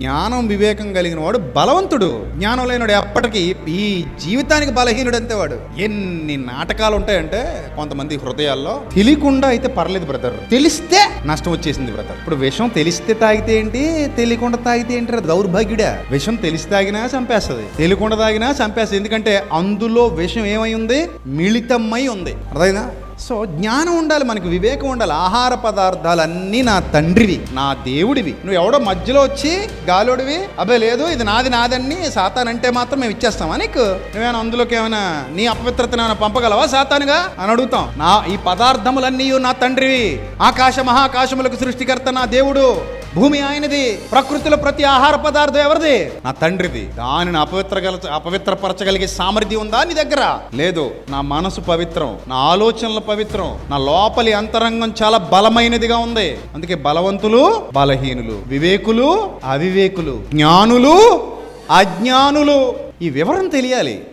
జ్ఞానం వివేకం కలిగిన వాడు బలవంతుడు. జ్ఞానం లేనివాడు ఎప్పటికీ ఈ జీవితానికి బలహీనుడు అంతేవాడు. ఎన్ని నాటకాలు ఉంటాయంటే కొంతమంది హృదయాల్లో తెలియకుండా అయితే పర్లేదు బ్రదర్. తెలిస్తే నష్టం వచ్చేసింది బ్రదర్. ఇప్పుడు విషం తెలిస్తే తాగితే ఏంటి? తెలియకుండా తాగితే ఏంటి అది దౌర్భాగ్యుడా? విషం తెలిసి తాగినా చంపేస్తుంది. తెలియకుండా తాగినా చంపేస్తుంది. ఎందుకంటే అందులో విషం ఏమై ఉంది? మిళితమై ఉంది. అర్థమైనా సో జ్ఞానం ఉండాలి మనకి వివేకం ఉండాలి ఆహార పదార్థాలన్నీ నా తండ్రివి నా దేవుడివి. నువ్వు ఎవడో మధ్యలో వచ్చి గాలోడివి అబ్బాయి లేదు ఇది నాది నాదని సాతానంటే మాత్రం మేము ఇచ్చేస్తామా నీకు? నువ్వేమైనా అందులోకి ఏమైనా నీ అపవిత్రతను ఏమైనా పంపగలవా సాతానుగా? అని అడుగుతాం. నా ఈ పదార్థములన్నీ నా తండ్రివి. ఆకాశ మహాకాశములకు సృష్టికర్త నా దేవుడు. భూమి ఆయనది ప్రకృతిలో ప్రతి ఆహార పదార్థం ఎవరిది? నా తండ్రిది. దానిని అపవిత్రగల అపవిత్రపరచగలిగే సామర్థ్యం ఉందా నీ దగ్గర? లేదు. నా మనసు పవిత్రం. నా ఆలోచనలు పవిత్రం. నా లోపలి అంతరంగం చాలా బలమైనదిగా ఉంది. అందుకే బలవంతులు బలహీనులు వివేకులు అవివేకులు జ్ఞానులు అజ్ఞానులు. ఈ వివరం తెలియాలి.